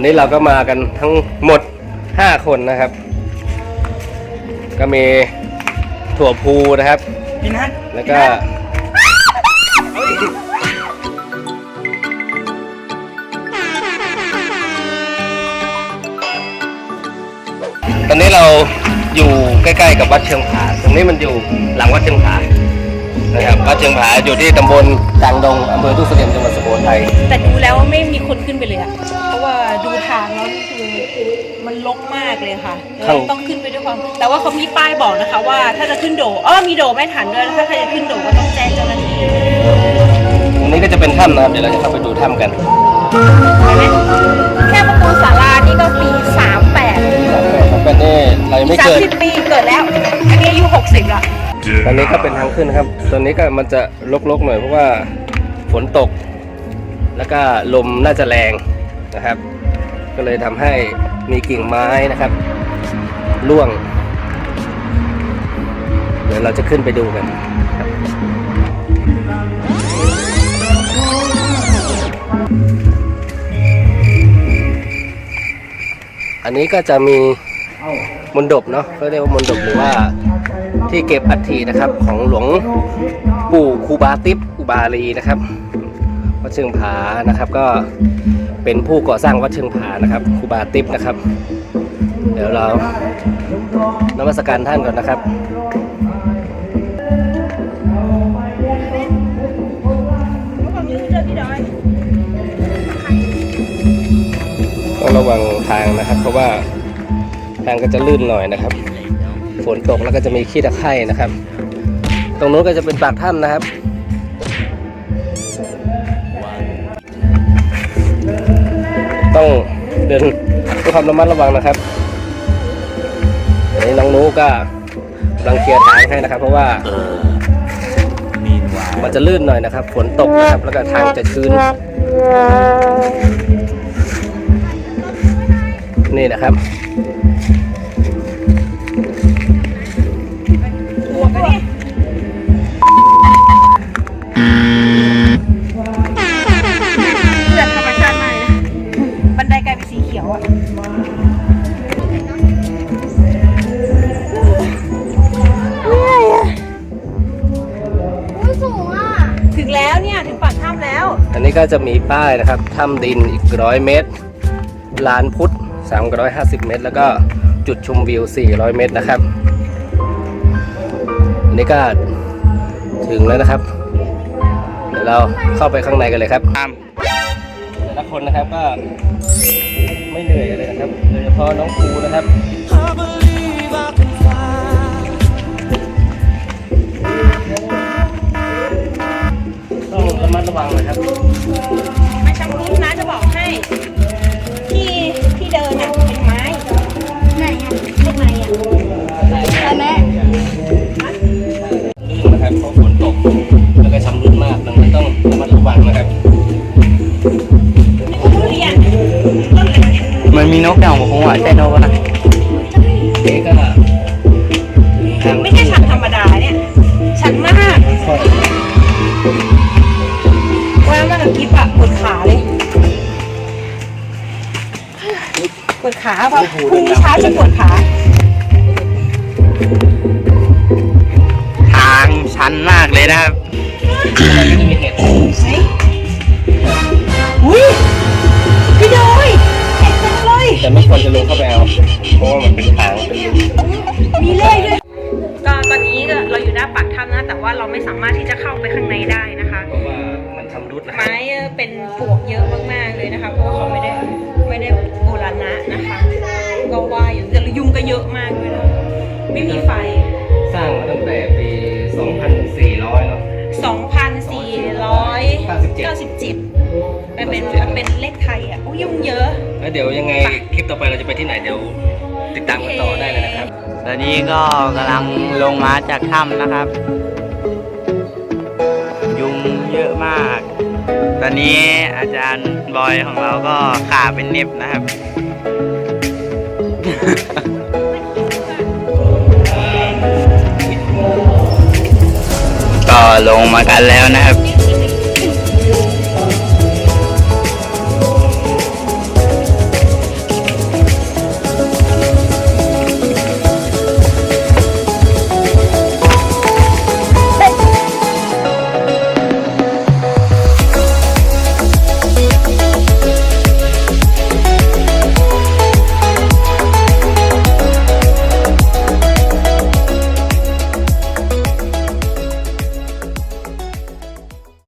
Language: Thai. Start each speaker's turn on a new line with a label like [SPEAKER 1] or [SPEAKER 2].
[SPEAKER 1] วันนี้เราก็มากันทั้งหมด 5 คนนะครับ ก็มีถั่วพูนะครับ
[SPEAKER 2] พี่นัท
[SPEAKER 1] แล้วก็ ตอนนี้เราอยู่ใกล้ๆกับวัดเชิงผา ตรงนี้มันอยู่หลังวัดเชิงผา นะครับวัดเชิงผาอยู่ที่ตำบลกลางดงอำเภอทุ่งเสลี่ยมจังหวัดสุโขทัย
[SPEAKER 3] แต่ดูแล้วไม่มีคนขึ้นไปเลยอะเพราะว่าดูทางแล้วนี่คือมันลกมากเลยค่ะ
[SPEAKER 1] ครับ
[SPEAKER 3] ต้องขึ้นไปด้วยความ แต่ว่าเขามีป้ายบอกนะคะ ว่าถ้าจะขึ้นโดดอ้อมีโดดไม่ทันด้วยถ้าใครจะขึ้นโดดก็ต้องแจ้งเจ้าหน้าที่
[SPEAKER 1] ตรงนี้ก็จะเป็นถ้ำนะครับเดี๋ยวเราจะเข้าไปดูถ้ำกัน
[SPEAKER 3] ใช่ไหมแค่ประตูศาลานี่ก็ปีสามแปด
[SPEAKER 1] เป็นนี่เรายังไม่
[SPEAKER 3] สาม
[SPEAKER 1] เกิด
[SPEAKER 3] สิบปีเกิดแล้ว อันนี้อายุหกสิบละ
[SPEAKER 1] ตอนนี้ก็เป็นทางขึ้นนะครับ ตอนนี้ก็มันจะลกๆหน่อยเพราะว่าฝนตก แล้วก็ลมน่าจะแรงนะครับ ก็เลยทำให้มีกิ่งไม้นะครับร่วง เดี๋ยวเราจะขึ้นไปดูกันอันนี้ก็จะมีมนดบเนาะเขาเรียกว่ามนดบหรือว่า ที่เก็บอัฐินะครับของหลวงปู่ครูบาติ๊บอุบาลีนะครับ วัดเชิงผานะครับ ก็เป็นผู้ก่อสร้างวัดเชิงผานะครับครูบาติ๊บนะครับ เดี๋ยวเรานมัสการท่านก่อนนะครับต้องระวังทางนะครับ เพราะว่าทางก็จะลื่นหน่อยนะครับ ฝนตกแล้วก็จะมีขี้ตะไคร่นะครับ ตรงนู้นก็จะเป็นปากถ้ำนะครับต้องเดินด้วยความระมัดระวังนะครับอันนี้น้องนู้ก็กำลังเคลียร์ทางให้นะครับ เพราะว่ามันจะลื่นหน่อยนะครับ ฝนตกนะครับ แล้วก็ทางจะชื้น นี่นะครับ
[SPEAKER 3] บ นนี้ก็
[SPEAKER 1] จะมีป้ายนะครับถ้ำดินอีกร้อยเมตรลานพุทธ 350 เมตร แล้วก็จุดชมวิว 400 เมตรนะครับอันนี้ก็ถึงแล้วนะครับ เดี๋ยวเราเข้าไปข้างในกันเลยครับแต่ละคนนะครับก็ไม่เหนื่อยเลยนะครับ โดยเฉพาะน้องครูนะครับต้องระมัดระวังนะครับ
[SPEAKER 3] นมี
[SPEAKER 4] น
[SPEAKER 1] กอ
[SPEAKER 3] ย่า
[SPEAKER 2] งผมว่าใช่นกนะ
[SPEAKER 1] นี่ก็ทาง
[SPEAKER 3] ไม่ใช่ชันธรรมดาเนี่ยชันมาก
[SPEAKER 1] ค่อย
[SPEAKER 3] ว่ามากับกิฟอะปวดขาเลยปวดขาเพราะพรุ่งนี้เช้าจะปวดขา
[SPEAKER 2] ทางชันมากเลยนะครับ
[SPEAKER 1] จะ แต่ไม่ควรจะลงเข้าไปเอาเพราะว่ามันเป็นทางเป็น
[SPEAKER 3] มีเลขด้วยก็ตอนนี้เราอยู่หน้าปากถ้ำนะ แต่ว่าเราไม่สามารถที่จะเข้าไปข้างในได้นะคะ
[SPEAKER 1] เพราะว่ามันชำรุดนะครับ
[SPEAKER 3] ไม้เป็นปลวกเยอะมากๆเลยนะคะ เพราะว่าเขาไม่ได้ไม่ได้โบราณะนะคะก็ว่าอยู่แต่ยุงก็เยอะมากด้วยนะไม่มีไฟ
[SPEAKER 1] สร้างมาตั้งแต่ปี 2400เนาะ
[SPEAKER 3] 2,497มัน เป็นมันเป็นเลขไทยอะโอ้ยยุงเยอะ
[SPEAKER 1] แล้วเดี๋ยวยังไงคลิปต่อไปเราจะไปที่ไหนเดี๋ยวติดตามกันต่อได้เลยนะครับ
[SPEAKER 2] ตอนนี้ก็กำลังลงมาจากถ้ำนะครับ ยุงเยอะมาก ตอนนี้อาจารย์บอยของเราก็ขาเป็นเน็บนะครับก็ลงมากันแล้วนะครับ